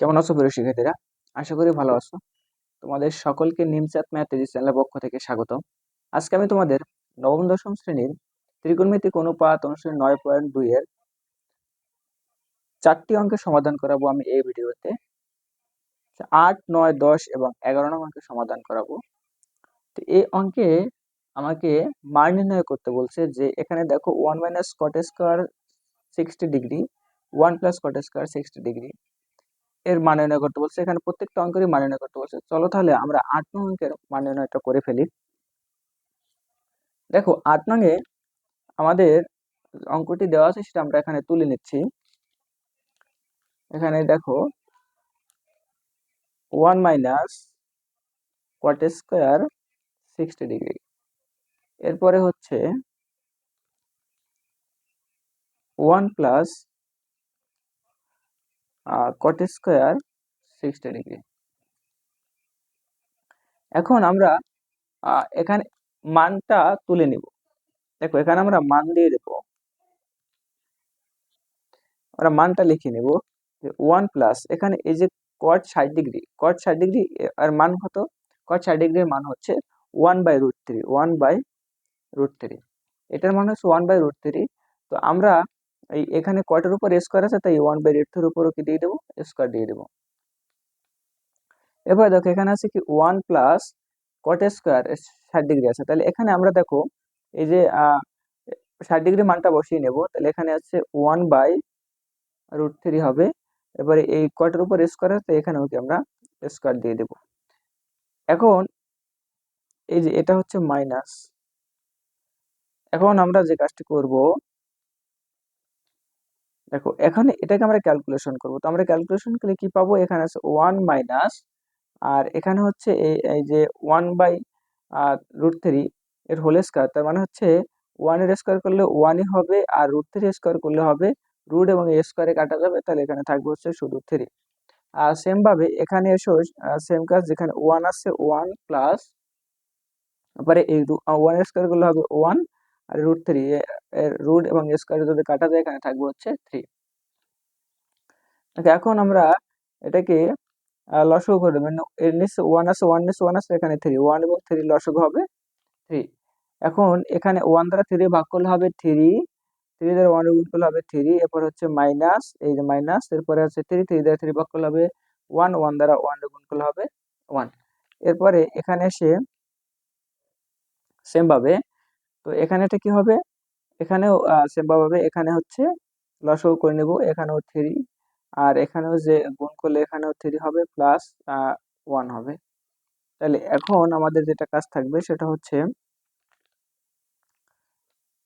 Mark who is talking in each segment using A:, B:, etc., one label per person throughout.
A: কেমন আছো প্রিয় শিক্ষার্থীরা? আশা করি ভালো আছো। তোমাদের সকলকে নিমচাঁদ ম্যাথ চ্যানেলের পক্ষ থেকে স্বাগত আজকে আমি তোমাদের নবম, দশম শ্রেণির ত্রিকোণমিতিক অনুপাত অনুসারে নয় পয়েন্ট দুই এর চারটি অঙ্কের সমাধান করাবো আমি এই ভিডিওতে। আট, নয়, দশ এবং এগারো নং অঙ্কের সমাধান করাবো। তো এই অঙ্কে আমাকে মান নির্ণয় করতে বলছে যে এখানে দেখো one minus cot square sixty degree one plus cot square sixty degree এর মান করতে বলছে। এখানে প্রত্যেকটা অঙ্কেরই মান করতে বলছে। চলো তাহলে আমরা আট নং অঙ্কের মান করে ফেলি। দেখো, আট নঙে আমাদের অঙ্কটি দেওয়া আছে, সেটা আমরা এখানে তুলে নিচ্ছি। এখানে দেখো, one minus cot square sixty degree. এরপরে হচ্ছে one plus cot square sixty degree এখন আমরা এখানে মানটা তুলে নিব। দেখো এখানে আমরা মান দিয়ে দেব। আমরা মানটা লিখে নেব যে ওয়ান প্লাস এখানে এই যে কট ষাট ডিগ্রি কট ষাট ডিগ্রি আর মান কত? কট ষাট ডিগ্রির মান হচ্ছে one by root three one by root three এটার মান হচ্ছে ওয়ান বাই রুট থ্রি তো আমরা এই এখানে কটের উপর স্কোয়ার আছে? তাই ওয়ান বাই রুট থ্রির উপরও কি দিয়ে দেবো? স্কোয়ার দিয়ে দেবো। এবার দেখো, এখানে আছে কি? ওয়ান প্লাস কট স্কোয়ার ষাট ডিগ্রি আছে। তাহলে এখানে আমরা দেখো, এই যে ষাট ডিগ্রি মানটা বসিয়ে নেব। তাহলে এখানে আছে ওয়ান বাই রুট থ্রি হবে। এবারে এই কটের উপর স্কোয়ার আছে? এখানেও কি আমরা স্কোয়ার দিয়ে দেব। এখন, এই যে, এটা হচ্ছে মাইনাস এখন আমরা যে কাজটি করব দেখো, এখানে এটাকে আমরা ক্যালকুলেশন করব। তো আমরা ক্যালকুলেশন করলে কি পাবো? এখানে আছে ওয়ান মাইনাস আর এখানে হচ্ছে এই যে ওয়ান বাই রুট থ্রি এর হোল স্কোয়ার তার মানে হচ্ছে ওয়ানের স্কোয়ার করলে ওয়ানই হবে, আর রুট থ্রি স্কোয়ার করলে হবে রুট এবং এ স্কোয়ারে কাটা যাবে, তাহলে এখানে থাকবে হচ্ছে শুধু থ্রি আর সেমভাবে এখানে এসো সেম কাজ যেখানে ওয়ান আসছে ওয়ান প্লাস তারপরে এই ওয়ান স্কোয়ার করলে হবে ওয়ান আর রুট থ্রি এর রুট এবং স্কোয়ার যদি কাটা যায়, এখানে থাকবে হচ্ছে থ্রি এখন আমরা এটাকে লসগু করে দেবেন এর ওয়ান আছে ওয়ান নিচে ওয়ান আছে, এখানে থ্রি ওয়ান এবং থ্রি লসগু হবে থ্রি এখন এখানে ওয়ান দ্বারা থ্রি ভাগ করলে হবে থ্রি থ্রি দ্বারা ওয়ান গুণ করলে হবে থ্রি এরপর হচ্ছে মাইনাস এই যে মাইনাস এরপরে হচ্ছে থ্রি থ্রি দ্বারা থ্রি ভাগ করলে হবে ওয়ান ওয়ান দ্বারা ওয়ান গুণ করলে হবে ওয়ান এরপরে এখানে এসে সেমভাবে তো এখানে এটা কি হবে? এখানেও সেমভাবে এখানে হচ্ছে লসগু করে নেব, এখানেও থ্রি আর এখানেও যে গুণ করলে এখানেও থ্রি হবে প্লাস ওয়ান হবে। তাহলে এখন আমাদের যেটা কাজ থাকবে সেটা হচ্ছে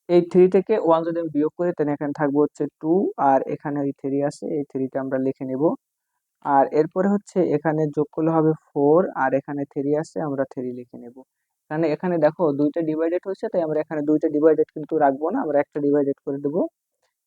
A: এই থ্রি থেকে ওয়ান যদি আমি বিয়োগ করি, তাহলে এখানে থাকবে হচ্ছে টু আর এখানে ওই থ্রি আছে, এই থ্রিটা আমরা লিখে নেব। আর এরপরে হচ্ছে এখানে যোগ করলে হবে ফোর আর এখানে থ্রি আছে, আমরা থ্রি লিখে নেব। কারণ এখানে দেখো দুইটা ডিভাইডেড হচ্ছে তাই আমরা এখানে দুইটা ডিভাইডেড কিন্তু রাখব না, আমরা একটা ডিভাইডেড করে দেবো।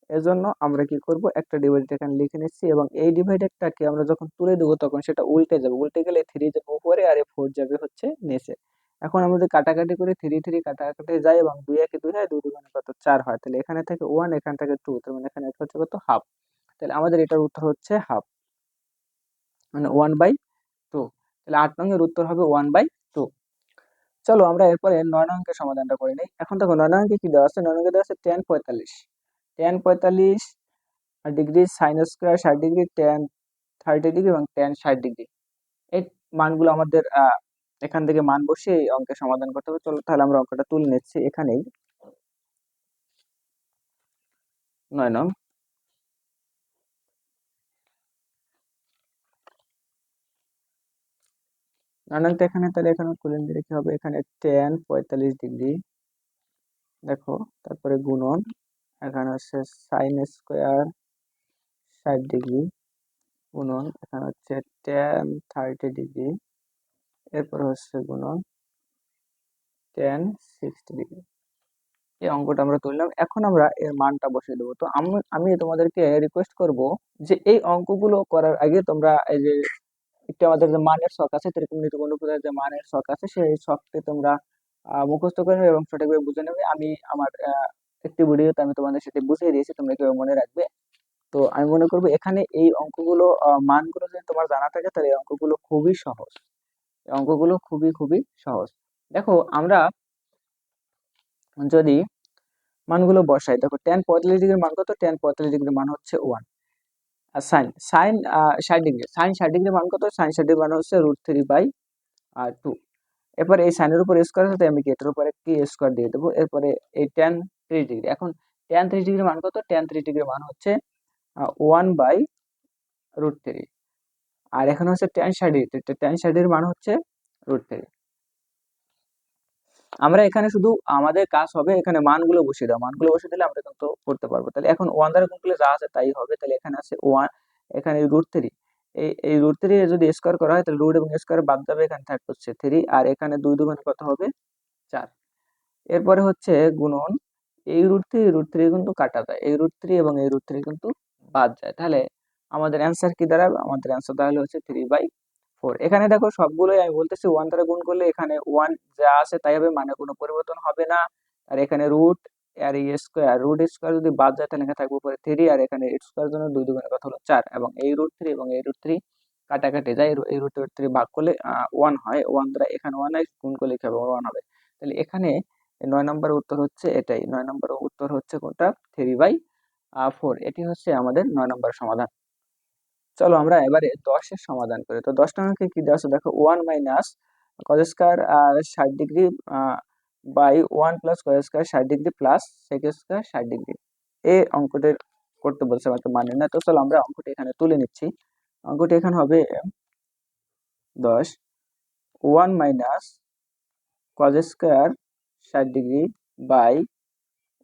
A: এজন্য আমরা কি করব? একটা ডিভাইডেড এখানে লিখে নিচ্ছি এবং এই ডিভাইডেডটাকে আমরা যখন তুলে দেবো তখন সেটা উল্টে যাবে। উল্টে গেলে থ্রি যাবে উপরে আর ফোর যাবে হচ্ছে নিচে। এখন আমাদের কাটাকাটি করে থ্রি থ্রি কাটাকাটি যায় এবং দুই একে দুই হয়, দুই দুগুণে কত? চার হয়। তাহলে এখানে থেকে ওয়ান এখান থেকে টু তার মানে এখানে হচ্ছে কত? হাফ তাহলে আমাদের এটার উত্তর হচ্ছে হাফ মানে ওয়ান বাই টু তাহলে আট নঙ্গের উত্তর হবে ওয়ান বাই চলো আমরা এরপরে নয় অঙ্কের সমাধানটা করে নিই। এখন দেখো নয় অঙ্কে কি দেওয়া আছে? নয় অঙ্কে দেওয়া আছে টেন পঁয়তাল্লিশ। টেন পঁয়তাল্লিশ ডিগ্রি সাইন স্কোয়ার ষাট ডিগ্রি টেন থার্টি ডিগ্রি এবং টেন ষাট ডিগ্রি এই মানগুলো আমাদের এখান থেকে মান বসে এই অঙ্কের সমাধান করতে হবে। চলো তাহলে আমরা অঙ্কটা তুলে নিচ্ছি এখানেই। নয় নং নানানটা এখানে, তাহলে এখানে তুলে নিলে কি হবে। এখানে টেন পঁয়তাল্লিশ ডিগ্রি দেখো, তারপরে গুণন। এখানে হচ্ছে সাইন স্কোয়ার ষাট ডিগ্রি গুণন, এখানে হচ্ছে টেন থার্টি ডিগ্রি এরপর হচ্ছে গুণন টেন সিক্সটি ডিগ্রি এই অঙ্কটা আমরা তুললাম। এখন আমরা এর মানটা বসিয়ে দেবো। তো আমি আমি তোমাদেরকে রিকোয়েস্ট করব যে এই অঙ্কগুলো করার আগে তোমরা এই যে একটু আমাদের যে মানের শখ আছে ত্রিকোণমিতি অনুপাতের যে মানের শখ আছে, সেই শখটি তোমরা মুখস্থ করে নেবে এবং সঠিকভাবে বুঝে নেবে। আমি আমার একটি ভিডিওতে আমি তোমাদের সেটি বুঝিয়ে দিয়েছি, তোমরা কীভাবে মনে রাখবে। তো আমি মনে করব এখানে এই অঙ্কগুলো মানগুলো যদি তোমার জানা থাকে, তাহলে এই অঙ্কগুলো খুবই সহজ। এই অঙ্কগুলো খুবই খুবই সহজ। দেখো, আমরা যদি মানগুলো বসাই, দেখো টেন পঁয়তাল্লিশ ডিগ্রির মান কত? টেন পঁয়তাল্লিশ ডিগ্রির মান হচ্ছে ওয়ান সাইন সাইন ষাট ডিগ্রি সাইন ষাট ডিগ্রির মান কত? সাইন ষাট ডিগ্রির মান হচ্ছে রুট থ্রি বাই আর টু এরপরে এই সাইনের উপর স্কোয়ার সাথে আমি কি এটার উপর একটি স্কোয়ার দিয়ে দেবো? এরপরে এই টেন ত্রিশ ডিগ্রি এখন টেন ত্রিশ ডিগ্রির মান কত? টেন ত্রিশ ডিগ্রির মান হচ্ছে ওয়ান বাই রুট থ্রি আর এখানে হচ্ছে টেন ষাট ডিগ্রি টেন ষাট ডিগ্রির মান হচ্ছে রুট থ্রি আমরা এখানে শুধু আমাদের কাজ হবে এখানে মানগুলো বসিয়ে দেওয়া। মানগুলো বসিয়ে দিলে আমরা কিন্তু করতে পারব। তাহলে এখন ওয়ান দ্বারা গুণ করলে যা আছে তাই হবে। তাহলে এখানে আছে ওয়ান এখানে রুট থ্রি এই এই রুট থ্রি যদি স্কোয়ার করা হয়, তাহলে রুট এবং স্কোয়ার বাদ যাবে এখানে থাকবে হচ্ছে থ্রি আর এখানে দুই দুগুণে কত হবে? চার। এরপরে হচ্ছে গুণন। এই রুট থ্রি রুট থ্রি কিন্তু কাটা যায়। এই রুট থ্রি এবং এই রুট থ্রি কিন্তু বাদ যায়। তাহলে আমাদের অ্যান্সার কি দাঁড়াবে? আমাদের অ্যান্সার তাহলে হচ্ছে থ্রি বাই ফোর এখানে দেখো সবগুলোই আমি বলতেছি ওয়ান দ্বারা গুণ করলে এখানে ওয়ান যা আছে তাই হবে মানে কোনো পরিবর্তন হবে না। আর এখানে রুট আর এই স্কোয়ার রুট স্কোয়ার যদি বাদ যায় তাহলে এখানে থাকবে উপরে থ্রি আর এখানে এইট স্কোয়ার জন্য দুই দুগুণের কথা হলো চার। এবং এই রুট থ্রি এবং এই রুট থ্রি কাটাকাটি যায়, এই রুট রুট থ্রি ভাগ করলে ওয়ান হয়। ওয়ান দ্বারা এখানে ওয়ান হয় গুণ করলে হবে? ওয়ান হবে। তাহলে এখানে নয় নম্বর উত্তর হচ্ছে এটাই। নয় নম্বর উত্তর হচ্ছে কোনটা? থ্রি বাই ফোর এটি হচ্ছে আমাদের নয় নম্বর সমাধান। চলো আমরা এবারে দশের সমাধান করি। তো দশ টাকাকে কি দেওয়া আছে? দেখো ওয়ান মাইনাস কজ স্কোয়ার ষাট degree by one plus cos square ষাট ডিগ্রি প্লাস সেক স্কোয়ার ষাট ডিগ্রি এই অঙ্কটি করতে বলছে, আমাকে মানে না। তো চলো আমরা অঙ্কটি এখানে তুলে নিচ্ছি। অঙ্কটি এখানে হবে দশ। ওয়ান মাইনাস কজ স্কোয়ার ষাট degree by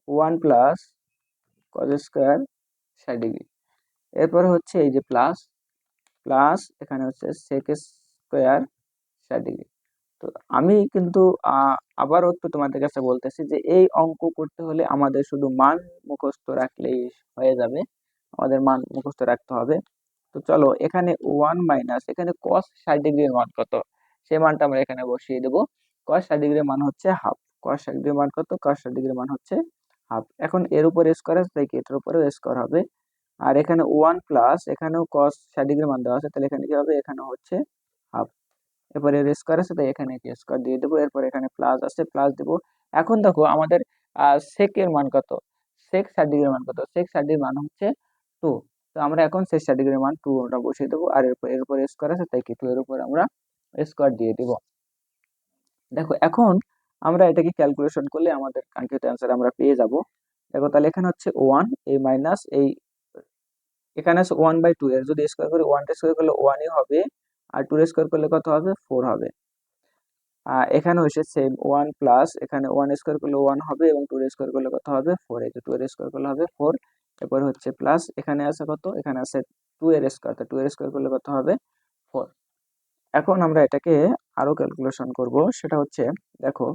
A: one plus cos square ষাট ডিগ্রি এরপরে হচ্ছে এই যে প্লাস প্লাস এখানে হচ্ছে সেক স্কোয়ার ষাট ডিগ্রি তো আমি কিন্তু আবারও একটু তোমাদের কাছে বলতেছি যে এই অঙ্ক করতে হলে আমাদের শুধু মান মুখস্থ রাখলেই হয়ে যাবে, আমাদের মান মুখস্থ রাখতে হবে। তো চলো এখানে ওয়ান মাইনাস এখানে কস ষাট ডিগ্রির মান কত? সেই মানটা আমরা এখানে বসিয়ে দেবো। কস ষাট ডিগ্রির মান হচ্ছে হাফ কস ষাট ডিগ্রির মান কত? কস ষাট ডিগ্রির মান হচ্ছে হাফ এখন এর উপরে স্কোয়ার আছে, তাই এটার উপরেও স্কোয়ার হবে? আর এখানে ওয়ান প্লাস এখানেও কস ষাট ডিগ্রি মান দেওয়া আছে, তাহলে এখানে কি হবে? এখানে হচ্ছে হাফ এরপরে এর স্কোয়ার আছে, তাই এখানে কি স্কোয়ার দিয়ে দেবো, এরপর এখানে প্লাস আছে প্লাস দেবো। এখন দেখো, আমাদের সেকের মান কত? সেক ষাট ডিগ্রির মান কত? সেক ষাট ডিগ্রির মান হচ্ছে টু তো আমরা এখন সেক ষাট ডিগ্রির মান টু ওটা বসিয়ে দেবো, আর এরপর এর উপর স্কোয়ার আছে, তাই কি টু এর উপর আমরা স্কোয়ার দিয়ে দিব। দেখো, এখন আমরা এটাকে ক্যালকুলেশন করলে আমাদের কাঙ্ক্ষিত অ্যান্সার আমরা পেয়ে যাব। দেখো, তাহলে এখানে হচ্ছে ওয়ান এই মাইনাস এই এখানে আছে ওয়ান বাই টু এর। যদি স্কোয়ার করি ওয়ানটা স্কোয়ার করলে ওয়ানই হবে, আর টু স্কোয়ার করলে কত হবে? ফোর হবে। এখানে হচ্ছে সেম ওয়ান প্লাস এখানে ওয়ান স্কোয়ার করলে ওয়ান হবে এবং টু স্কোয়ার করলে কত হবে? ফোর এই টু এর স্কোয়ার করলে হবে ফোর এরপর হচ্ছে প্লাস এখানে আছে কত? এখানে আছে টু এর স্কোয়ার তো টু এর স্কোয়ার করলে কত হবে? ফোর এখন আমরা এটাকে আরও ক্যালকুলেশন করব। সেটা হচ্ছে, দেখো,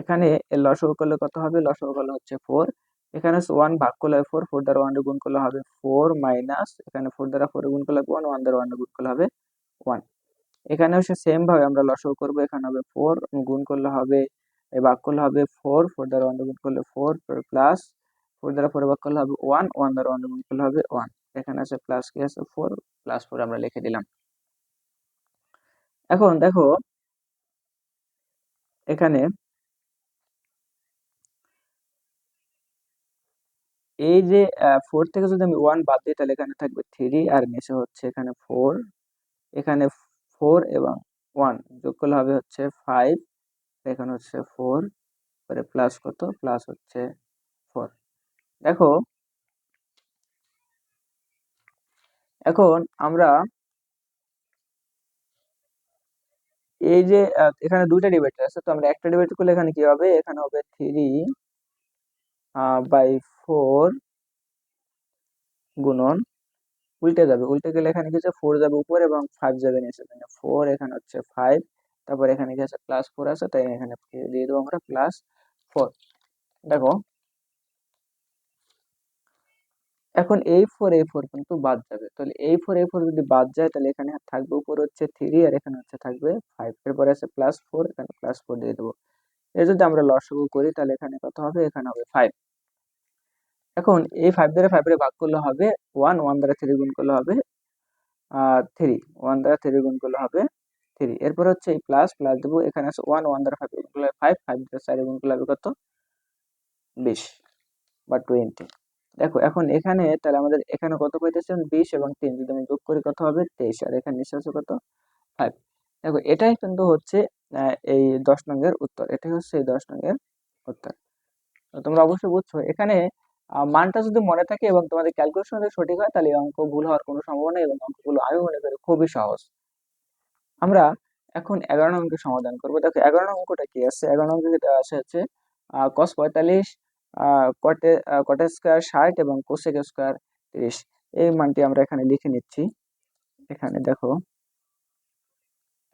A: এখানে লসও করলে কত হবে? লসও করলে হচ্ছে ফোর এখানে ওয়ান ভাগ করলে ফোর ফোর দ্বারা ওয়ান গুণ করলে হবে ফোর মাইনাস এখানে ফোর দ্বারা ফোর গুণ করলে ওয়ান ওয়ান দ্বারা ওয়ান গুণ করলে হবে ওয়ান এখানেও সে সেম ভাবে আমরা লসও করব, এখানে হবে ফোর গুণ করলে হবে ভাগ করলে হবে ফোর ফোর দ্বারা ওয়ান গুণ করলে ফোর প্লাস ফোর দ্বারা ফোর ভাগ করলে হবে ওয়ান ওয়ান দ্বারা ওয়ান গুণ করলে হবে ওয়ান এখানে আছে প্লাস কি আছে? ফোর প্লাস ফোর আমরা লিখে দিলাম। এখন দেখো, এখানে এই যে ফোর থেকে যদি আমি ওয়ান বাদ দিই, তাহলে এখানে থাকবে থ্রি আর নিচে হচ্ছে এখানে ফোর এখানে ফোর এবং ওয়ান যোগ করলে হবে হচ্ছে ফাইভ এখানে হচ্ছে ফোর পরে প্লাস কত? প্লাস হচ্ছে ফোর দেখো, এখন আমরা এই যে এখানে দুইটা ডিভাইডার আছে, তো আমরা একটা ডিভাইড করলে এখানে কি হবে? এখানে হবে থ্রি বাই ফোর গুণন উল্টে যাবে। উল্টে গেলে এখানে কি হচ্ছে? ফোর যাবে উপরে এবং ফাইভ যাবে নিচে। মানে ফোর এখানে হচ্ছে ফাইভ তারপর এখানে কি আছে? প্লাস ফোর আছে, তাই এখানে দিয়ে দেবো আমরা? প্লাস ফোর দেখো, এখন এই ফোর এই ফোর কিন্তু বাদ যাবে। তাহলে এই ফোর এই ফোর যদি বাদ যায়, তাহলে এখানে থাকবে উপর হচ্ছে থ্রি আর এখানে হচ্ছে থাকবে ফাইভ এরপরে আছে প্লাস ফোর এখানে প্লাস ফোর দিয়ে দেবো। এর যদি আমরা লসগু করি, তাহলে এখানে কত হবে? এখানে হবে ফাইভ এখন এই ফাইভ দ্বারা ফাইভ ভাগ করলে হবে ওয়ান ওয়ান দ্বারা থ্রি গুণ করলে হবে থ্রি ওয়ান দ্বারা থ্রি গুণ করলে হবে থ্রি এরপর হচ্ছে এই প্লাস প্লাস দেবো, এখানে আছে ওয়ান ওয়ান দ্বারা ফাইভ গুণ করলে ফাইভ ফাইভ দ্বারা চারি গুণ করলে হবে কত? বিশ বা টোয়েন্টি দেখো, এখন এখানে তাহলে আমাদের এখানে কত পাইতেছে? বিশ এবং তিন, যদি আমি যোগ করি কত হবে? তেইশ, আর এখানে নিচে আছে কত? ফাইভ দেখো, এটাই কিন্তু হচ্ছে এই দশ নঙ্গের উত্তর। এটাই হচ্ছে এই দশ নঙ্গের উত্তর। তোমরা অবশ্যই বুঝছ, এখানে মানটা যদি মনে থাকে এবং তোমাদের ক্যালকুলেশন যদি সঠিক হয়, তাহলে অঙ্ক ভুল হওয়ার কোনো সম্ভাবনা এবং অঙ্কগুলো আমি মনে করি খুবই সহজ। আমরা এখন এগারো অঙ্কের সমাধান করব। দেখো, এগারো অঙ্কটা কি আছে? এগারো অঙ্কে দেওয়া আছে হচ্ছে কস পঁয়তাল্লিশ কটে কটে স্কোয়ার ষাট এবং কোসেক স্কোয়ার তিরিশ। এই মানটি আমরা এখানে লিখে নিচ্ছি। এখানে দেখো,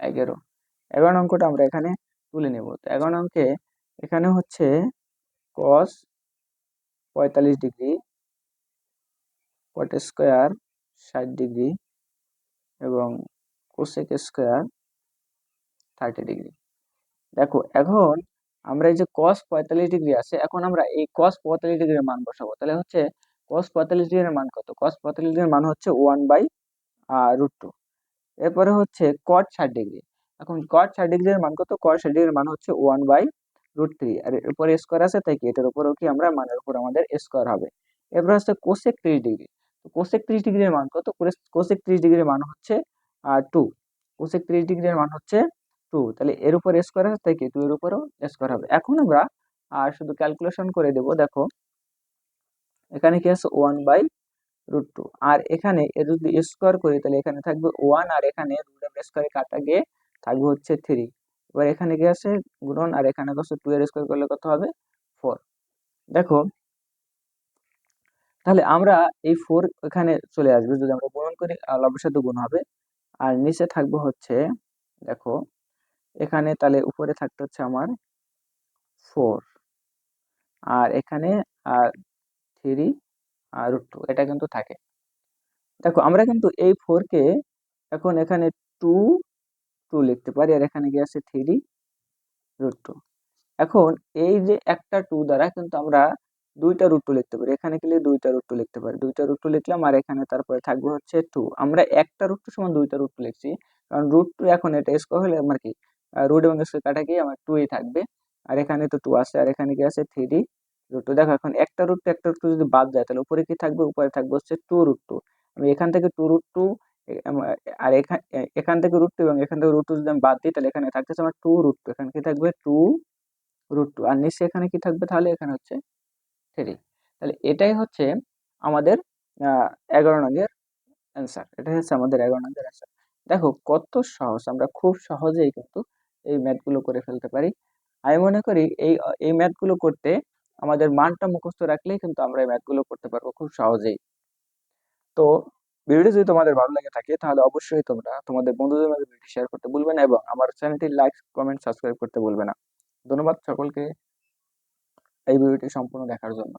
A: এগারো। এগারো অঙ্কটা আমরা এখানে তুলে নেব। তো এগারো অঙ্কে এখানে হচ্ছে কস পঁয়তাল্লিশ ডিগ্রি কট স্কোয়ার ষাট ডিগ্রি এবং কোসেক স্কোয়ার থার্টি ডিগ্রি। দেখো, এখন আমরা এই যে কস পঁয়তাল্লিশ ডিগ্রি আছে, এখন আমরা এই কস পঁয়তাল্লিশ ডিগ্রির মান বসাবো। তাহলে হচ্ছে কস পঁয়তাল্লিশ ডিগ্রির মান কত? কস পঁয়তাল্লিশ ডিগ্রির মান হচ্ছে ওয়ান বাই রুট টু এরপরে হচ্ছে কট ষাট ডিগ্রি। এখন কট ষাট ডিগ্রির মান কত? কট ষাট ডিগ্রির মান হচ্ছে ওয়ান বাই রুট থ্রি আর এর উপরে স্কোয়ার আছে, তাই কি? এটার উপরেও কি আমরা মানের উপর আমাদের স্কোয়ার হবে। এরপর হচ্ছে কোসেক ত্রিশ ডিগ্রি তো কোসেক ত্রিশ ডিগ্রির মান কত? কোসেক ত্রিশ ডিগ্রির মান হচ্ছে টু কোসেক ত্রিশ ডিগ্রির মান হচ্ছে টু তাহলে এর উপর স্কোয়ার আছে, তাই কি? টু এর উপরও স্কোয়ার হবে। এখন আমরা আর শুধু ক্যালকুলেশন করে দেব, দেখো। এখানে কি আছে? ওয়ান বাই রুট টু আর এখানে এর যদি স্কোয়ার করি, তাহলে এখানে থাকবে ওয়ান আর এখানে রুট স্কোয়ারে কাটা গিয়ে থাকবে হচ্ছে থ্রি এবার এখানে কি আছে? গুণন, আর এখানে কত টু এর স্কোয়ার করলে কত হবে? ফোর দেখো, তাহলে আমরা এই ফোর এখানে চলে আসবে। যদি আমরা গুণন করি লবের সাথে গুণ হবে। আর নিচে থাকবে হচ্ছে, দেখো, এখানে তাহলে উপরে থাকতে হচ্ছে আমার ফোর আর এখানে, আর থ্রি আর টু এটা কিন্তু থাকে। দেখো, আমরা কিন্তু এই ফোরকে এখন এখানে টু টু লিখতে পারি, আর এখানে গিয়ে আছে থ্রি রুট টু এখন এই যে একটা টু দ্বারা কিন্তু আমরা দুইটা রুট টু লিখতে পারি। এখানে গেলে দুইটা রুট টু লিখতে পারি। দুইটা রুট টু লিখলাম, আর এখানে তারপরে থাকবে হচ্ছে টু আমরা একটা রুট টু সমান দুইটা রুট টু লিখছি। কারণ রুট টু এখন এটা স্কোয়ার হলে আমার কি? রুট এবং স্কোয়ার কাটা গিয়ে আমার টুই থাকবে। আর এখানে তো টু আছে, আর এখানে কি আছে থ্রি রুট টু দেখো, এখন একটা রুট টু একটা রুট টু যদি বাদ যায়, তাহলে উপরে কি থাকবে? উপরে থাকবে হচ্ছে টু রুট টু আমি এখান থেকে টু রুট টু আর এখান এখান থেকে রুট টু এবং এখান থেকে রুট টু যদি আমি বাদ দিই, তাহলে এখানে থাকতেছে আমার টু রুট টু এখানে কি থাকবে? টু রুট টু আর নিচে এখানে কি থাকবে? তাহলে এখানে হচ্ছে থ্রি তাহলে এটাই হচ্ছে আমাদের এগারো নঙ্গের অ্যান্সার এটাই হচ্ছে আমাদের এগারো নঙ্গের অ্যান্সার দেখো, কত সহজ। আমরা খুব সহজেই কিন্তু এই ম্যাথগুলো করে ফেলতে পারি। আমি মনে করি এই এই ম্যাথগুলো করতে আমাদের মানটা মুখস্থ রাখলেই কিন্তু আমরা এই ম্যাথগুলো করতে পারব খুব সহজেই। তো ভিডিওটি যদি তোমাদের ভালো লাগে থাকে, তাহলে অবশ্যই তোমরা তোমাদের বন্ধুদের মধ্যে ভিডিও শেয়ার করতে ভুলবে না এবং আমার চ্যানেলটি লাইক কমেন্ট সাবস্ক্রাইব করতে ভুলবে না। ধন্যবাদ সকলকে এই ভিডিওটি সম্পূর্ণ দেখার জন্য।